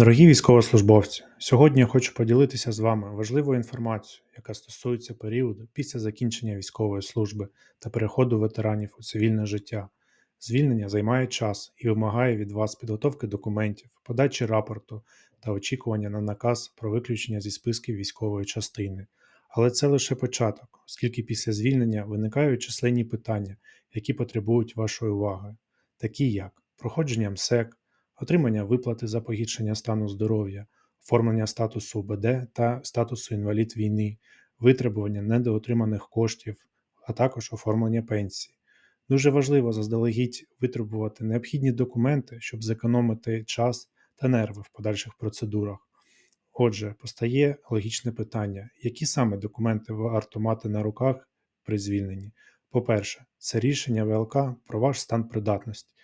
Дорогі військовослужбовці, сьогодні я хочу поділитися з вами важливою інформацією, яка стосується періоду після закінчення військової служби та переходу ветеранів у цивільне життя. Звільнення займає час і вимагає від вас підготовки документів, подачі рапорту та очікування на наказ про виключення зі списків військової частини. Але це лише початок, оскільки після звільнення виникають численні питання, які потребують вашої уваги, такі як проходження МСЕК, отримання виплати за погіршення стану здоров'я, оформлення статусу УБД та статусу інвалід війни, витребування недоотриманих коштів, а також оформлення пенсії. Дуже важливо заздалегідь витребувати необхідні документи, щоб зекономити час та нерви в подальших процедурах. Отже, постає логічне питання, які саме документи варто мати на руках при звільненні? По-перше, це рішення ВЛК про ваш стан придатності.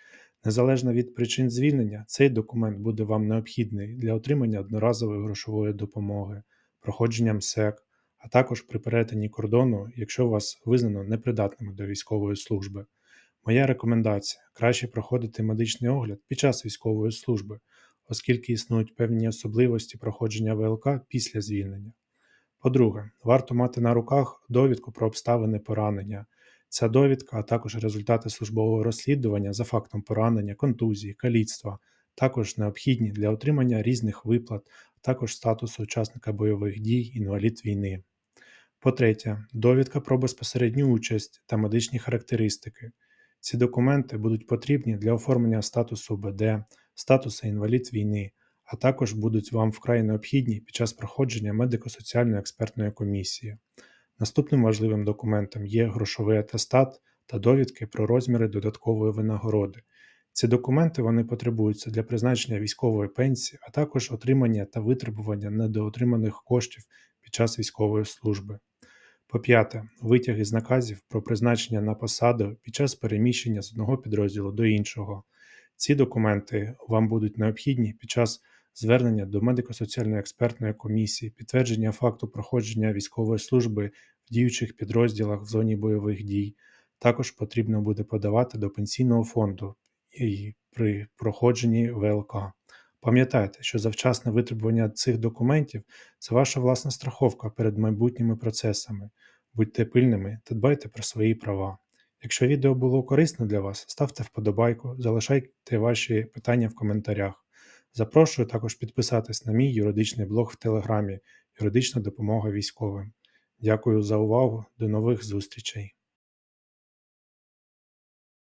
Незалежно від причин звільнення, цей документ буде вам необхідний для отримання одноразової грошової допомоги, проходження МСЕК, а також при перетині кордону, якщо вас визнано непридатними до військової служби. Моя рекомендація краще проходити медичний огляд під час військової служби, оскільки існують певні особливості проходження ВЛК після звільнення. По-друге, варто мати на руках довідку про обставини поранення. Ця довідка, а також результати службового розслідування за фактом поранення, контузії, каліцтва, також необхідні для отримання різних виплат, а також статусу учасника бойових дій, інвалід війни. По-третє, довідка про безпосередню участь та медичні характеристики. Ці документи будуть потрібні для оформлення статусу БД, статусу інвалід війни, а також будуть вам вкрай необхідні під час проходження медико-соціальної експертної комісії. Наступним важливим документом є грошовий атестат та довідки про розміри додаткової винагороди. Ці документи вони потребуються для призначення військової пенсії, а також отримання та витребування недоотриманих коштів під час військової служби. По п'яте, витяг із наказів про призначення на посаду під час переміщення з одного підрозділу до іншого. Ці документи вам будуть необхідні під час звернення до медико-соціальної експертної комісії, підтвердження факту проходження військової служби в діючих підрозділах в зоні бойових дій. Також потрібно буде подавати до пенсійного фонду і при проходженні ВЛК. Пам'ятайте, що завчасне витребування цих документів це ваша власна страховка перед майбутніми процесами. Будьте пильними та дбайте про свої права. Якщо відео було корисно для вас, ставте вподобайку, залишайте ваші питання в коментарях. Запрошую також підписатись на мій юридичний блог в Телеграмі Юридична допомога військовим. Дякую за увагу, до нових зустрічей!